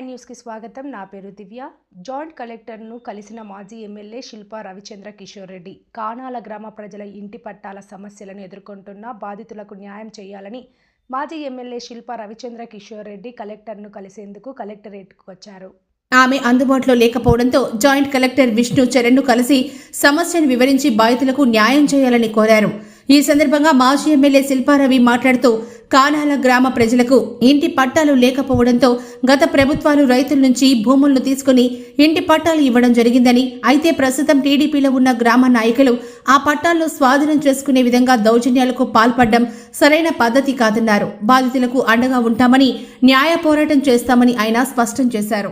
Nine న్యూస్కి స్వాగతం. నా పేరు దివ్య. జాయింట్ కలెక్టర్ను కలిసిన మాజీ ఎమ్మెల్యే శిల్పా రవిచంద్ర కిషోర్ రెడ్డి కానాల గ్రామ ప్రజల ఇంటి పట్టాల సమస్యలను ఎదుర్కొంటున్న బాధితులకు న్యాయం చేయాలని మాజీ ఎమ్మెల్యే శిల్పా రవిచంద్ర కిషోర్ రెడ్డి కలెక్టర్ను కలిసేందుకు కలెక్టరేట్కు వచ్చారు. ఆమె అందుబాటులో లేకపోవడంతో జాయింట్ కలెక్టర్ విష్ణు చరణ్ను కలిసి సమస్యను వివరించి బాధితులకు న్యాయం చేయాలని కోరారు. ఈ సందర్భంగా మాజీ ఎమ్మెల్యే శిల్పారవి మాట్లాడుతూ కానాల గ్రామ ప్రజలకు ఇంటి పట్టాలు లేకపోవడంతో గత ప్రభుత్వాలు రైతుల నుంచి భూములను తీసుకుని ఇంటి పట్టాలు ఇవ్వడం జరిగిందని అయితే ప్రస్తుతం టీడీపీలో ఉన్న గ్రామ నాయకులు ఆ పట్టాలను స్వాధీనం చేసుకునే విధంగా దౌర్జన్యాలకు పాల్పడడం సరైన పద్ధతి కాదన్నారు. బాధితులకు అండగా ఉంటామని న్యాయ పోరాటం చేస్తామని ఆయన స్పష్టం చేశారు.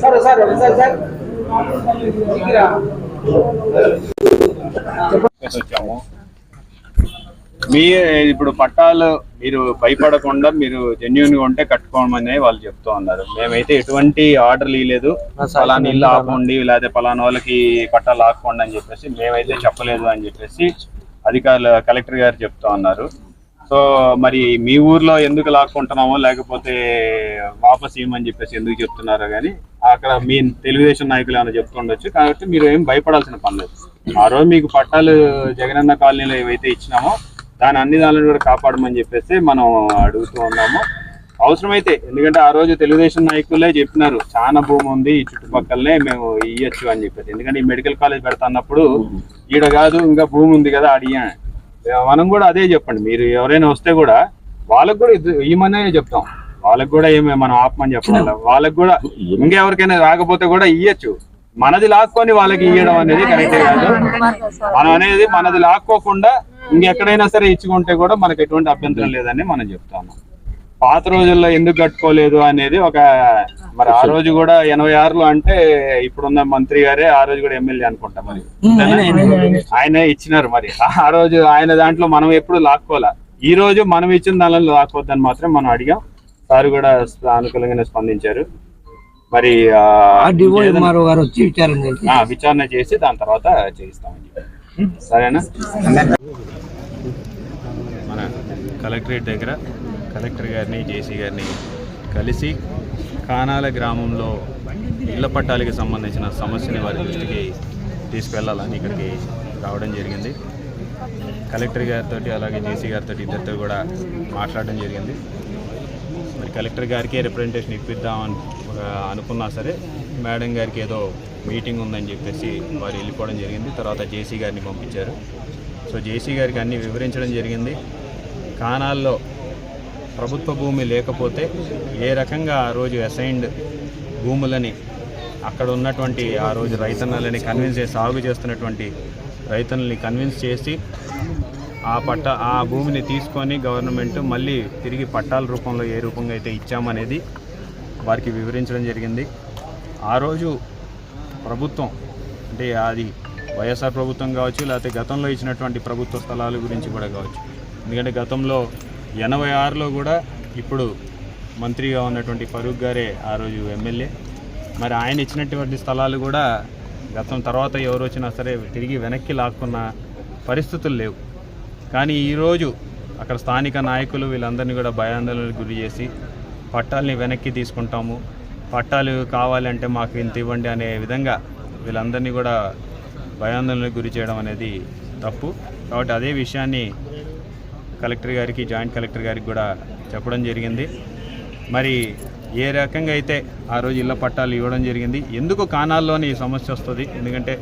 సార్ సార్ సార్ సార్ వచ్చాము మీ ఇప్పుడు పట్టాలు మీరు భయపడకుండా మీరు జెన్యున్గా ఉంటే కట్టుకోమని వాళ్ళు చెప్తూ ఉన్నారు. మేమైతే ఎటువంటి ఆర్డర్ ఇవ్వలేదు పలానా ఇల్లు ఆపండి లేకపోతే పలానా వాళ్ళకి పట్టాలు ఆపకండి అని చెప్పేసి మేమైతే చెప్పలేదు అని చెప్పేసి అధికారులు కలెక్టర్ గారు చెప్తా ఉన్నారు. సో మరి మీ ఊర్లో ఎందుకు లాక్కుంటున్నామో లేకపోతే వాపస్ ఇవ్వమని చెప్పేసి ఎందుకు చెప్తున్నారో కానీ అక్కడ మీ తెలుగుదేశం నాయకులు ఏమైనా చెప్తుండొచ్చు కాబట్టి మీరు ఏం భయపడాల్సిన పని లేదు. ఆ రోజు మీకు పట్టాలు జగనన్న కాలనీలో ఏవైతే ఇచ్చినామో దాని అన్ని దానిని కూడా కాపాడమని చెప్పేసి మనం అడుగుతూ ఉన్నాము. అవసరమైతే ఎందుకంటే ఆ రోజు తెలుగుదేశం నాయకులే చెప్పినారు చాలా భూమి ఉంది ఈ చుట్టుపక్కలనే మేము ఇవ్వచ్చు అని చెప్పేసి. ఎందుకంటే ఈ మెడికల్ కాలేజ్ పెడతాన్నప్పుడు ఈడ కాదు ఇంకా భూమి ఉంది కదా అడిగా మనం కూడా అదే చెప్పండి. మీరు ఎవరైనా వస్తే కూడా వాళ్ళకు కూడా ఇది- చెప్తాం. వాళ్ళకి కూడా ఏమి మనం ఆపమని చెప్పాలి వాళ్ళకు కూడా ఇంకెవరికైనా రాకపోతే కూడా ఇయ్యచ్చు. మనది లాక్కొని వాళ్ళకి ఇయ్యడం అనేది కరెక్టే కాదు. మనం అనేది మనది లాక్కోకుండా ఇంకెక్కడైనా సరే ఇచ్చుకుంటే కూడా మనకి ఎటువంటి అభ్యంతరం లేదని మనం చెప్తాము. పాత రోజుల్లో ఎందుకు కట్టుకోలేదు అనేది ఒక మరి ఆ రోజు కూడా ఎనభై ఆరులో అంటే ఇప్పుడున్న మంత్రి గారే ఆ రోజు కూడా ఎమ్మెల్యే అనుకుంటా మరి. ఆయన ఇచ్చినారు మరి. ఆ రోజు ఆయన దాంట్లో మనం ఎప్పుడు లాక్కోలే ఈ రోజు మనం ఇచ్చిన దానిలో లాక్కోవద్దని మాత్రం మనం అడిగాం. సార్ కూడా అనుకూలంగానే స్పందించారు. మరి ఆ, ఆర్డీఓ గారు వచ్చి విచారణ చేసి ఆ, విచారణ చేసి దాని తర్వాత చేయిస్తామని. సరేనా? మన కలెక్టరేట్ దగ్గర కలెక్టర్ గారిని జేసీ గారిని కలిసి కానాల గ్రామంలో ఇళ్ళ పట్టాలకి సంబంధించిన సమస్యని వారి దృష్టికి తీసుకువెళ్ళాలని ఇక్కడికి రావడం జరిగింది. కలెక్టర్ గారితో అలాగే జేసీ గారితో ఇద్దరితో కూడా మాట్లాడడం జరిగింది. మరి కలెక్టర్ గారికి రిప్రజెంటేషన్ ఇప్పిద్దామని అనుకున్నా సరే మేడం గారికి ఏదో మీటింగ్ ఉందని చెప్పేసి వారు వెళ్ళిపోవడం జరిగింది. తర్వాత జేసీ గారిని పంపించారు. సో జేసీ గారికి అన్ని వివరించడం జరిగింది. కానాల్లో ప్రభుత్వ భూమి లేకపోతే ఏ రకంగా ఆ రోజు అసైన్డ్ భూములని అక్కడ ఉన్నటువంటి ఆ రోజు రైతన్నలని కన్విన్స్ చేసి సాగు చేస్తున్నటువంటి రైతన్నల్ని కన్విన్స్ చేసి ఆ పట్ట ఆ భూమిని తీసుకొని గవర్నమెంట్ మళ్ళీ తిరిగి పట్టాల రూపంలో ఏ రూపంగా అయితే ఇచ్చామనేది వారికి వివరించడం జరిగింది. ఆ రోజు ప్రభుత్వం అంటే అది వైఎస్ఆర్ ప్రభుత్వం కావచ్చు లేకపోతే గతంలో ఇచ్చినటువంటి ప్రభుత్వ స్థలాల గురించి కూడా కావచ్చు. ఎందుకంటే గతంలో ఎనభై ఆరులో కూడా ఇప్పుడు మంత్రిగా ఉన్నటువంటి ఫరూక్ గారే ఆ రోజు ఎమ్మెల్యే. మరి ఆయన ఇచ్చినటువంటి స్థలాలు కూడా గతం తర్వాత ఎవరు వచ్చినా సరే తిరిగి వెనక్కి లాక్కున్న పరిస్థితులు లేవు. కానీ ఈరోజు అక్కడ స్థానిక నాయకులు వీళ్ళందరినీ కూడా భయాందోళనకు గురి చేసి పట్టాలని వెనక్కి తీసుకుంటాము. పట్టాలు కావాలంటే మాకు ఇంత ఇవ్వండి అనే విధంగా వీళ్ళందరినీ కూడా భయాందోళనకు గురి చేయడం అనేది తప్పు. కాబట్టి అదే విషయాన్ని కలెక్టర్ గారికి జాయింట్ కలెక్టర్ గారికి కూడా చెప్పడం జరిగింది. మరి ఏ రకంగా అయితే ఆ రోజు ఇళ్ళ పట్టాలు ఇవ్వడం జరిగింది ఎందుకు కానాల్లోనే ఈ సమస్య వస్తుంది? ఎందుకంటే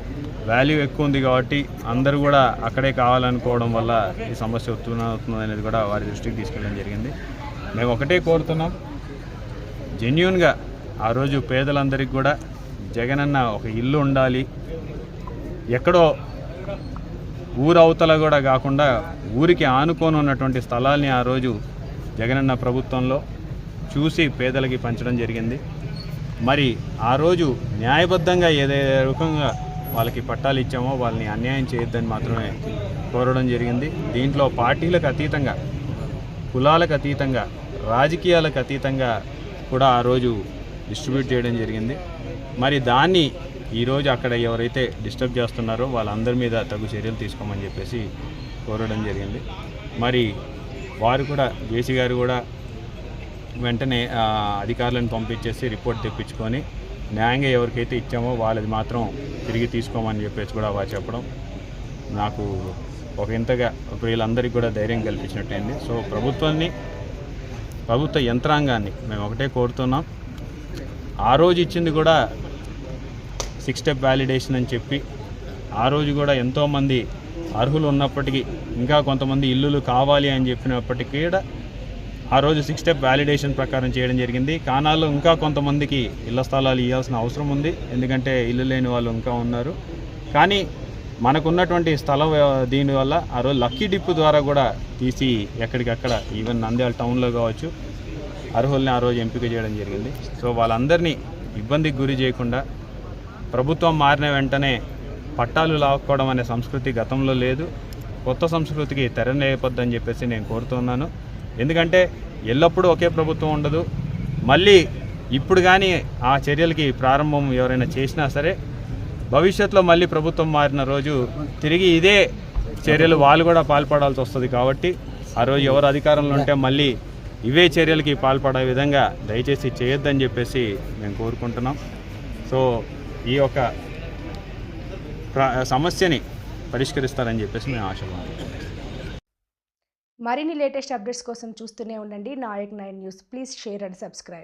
వాల్యూ ఎక్కువ ఉంది కాబట్టి అందరూ కూడా అక్కడే కావాలనుకోవడం వల్ల ఈ సమస్య వస్తున్న అవుతుంది అనేది కూడా వారి దృష్టికి తీసుకెళ్ళడం జరిగింది. మేము ఒకటే కోరుతున్నాం జెన్యున్గా ఆ రోజు పేదలందరికీ కూడా జగనన్న ఒక ఇల్లు ఉండాలి. ఎక్కడో ఊరవతల కూడా కాకుండా ఊరికి ఆనుకొని ఉన్నటువంటి స్థలాల్ని ఆ రోజు జగనన్న ప్రభుత్వంలో చూసి పేదలకి పంచడం జరిగింది. మరి ఆ రోజు న్యాయబద్ధంగా ఏదే రకంగా వాళ్ళకి పట్టాలు ఇచ్చామో వాళ్ళని అన్యాయం చేయొద్దని మాత్రమే కోరడం జరిగింది. దీంట్లో పార్టీలకు అతీతంగా కులాలకు అతీతంగా రాజకీయాలకు అతీతంగా కూడా ఆ రోజు డిస్ట్రిబ్యూట్ చేయడం జరిగింది. మరి దాన్ని ఈరోజు అక్కడ ఎవరైతే డిస్టర్బ్ చేస్తున్నారో వాళ్ళందరి మీద తగు చర్యలు తీసుకోమని చెప్పేసి కోరడం జరిగింది. మరి వారు కూడా జేసీ గారు కూడా వెంటనే అధికారులను పంపించేసి రిపోర్ట్ తెప్పించుకొని న్యాయంగా ఎవరికైతే ఇచ్చామో వాళ్ళది మాత్రం తిరిగి తీసుకోమని చెప్పేసి కూడా వారు చెప్పడం నాకు ఒక ఇంతగా వీళ్ళందరికీ కూడా ధైర్యం కల్పించినట్టయింది సో ప్రభుత్వాన్ని ప్రభుత్వ యంత్రాంగాన్ని మేము ఒకటే కోరుతున్నాం. ఆ రోజు ఇచ్చింది కూడా సిక్స్ స్టెప్ వ్యాలిడేషన్ అని చెప్పి ఆ రోజు కూడా ఎంతోమంది అర్హులు ఉన్నప్పటికీ ఇంకా కొంతమంది ఇల్లులు కావాలి అని చెప్పినప్పటికీ కూడా ఆ రోజు సిక్స్ స్టెప్ వ్యాలిడేషన్ ప్రకారం చేయడం జరిగింది. కానాల్లో ఇంకా కొంతమందికి ఇళ్ళ స్థలాలు ఇవ్వాల్సిన అవసరం ఉంది. ఎందుకంటే ఇల్లు లేని వాళ్ళు ఇంకా ఉన్నారు. కానీ మనకున్నటువంటి స్థలం దీనివల్ల ఆ రోజు లక్కీ డిప్ ద్వారా కూడా తీసి ఎక్కడికక్కడ ఈవెన్ నంద్యాల టౌన్లో కావచ్చు అర్హుల్ని ఆ రోజు ఎంపిక చేయడం జరిగింది. సో వాళ్ళందరినీ ఇబ్బందికి గురి చేయకుండా ప్రభుత్వం మారిన వెంటనే పట్టాలు లాక్కోవడం అనే సంస్కృతి గతంలో లేదు. కొత్త సంస్కృతికి తెరలేపొద్దని చెప్పేసి నేను కోరుతున్నాను. ఎందుకంటే ఎల్లప్పుడూ ఒకే ప్రభుత్వం ఉండదు. మళ్ళీ ఇప్పుడు కానీ ఆ చర్యలకి ప్రారంభం ఎవరైనా చేసినా సరే భవిష్యత్తులో మళ్ళీ ప్రభుత్వం మారిన రోజు తిరిగి ఇదే చర్యలు వాళ్ళు కూడా పాల్పడాల్సి వస్తుంది కాబట్టి ఆ రోజు ఎవరు అధికారంలో ఉంటే మళ్ళీ ఇవే చర్యలకి పాల్పడే విధంగా దయచేసి చేయొద్దని చెప్పేసి మేము కోరుకుంటున్నాం. సో ఈ యొక్క సమస్యని పరిష్కరిస్తారని చెప్పేసి మేము ఆశపడుతున్నాం. మరిన్ని లేటెస్ట్ అప్డేట్స్ కోసం చూస్తూనే ఉండండి. Nayak nine news. Please share and subscribe.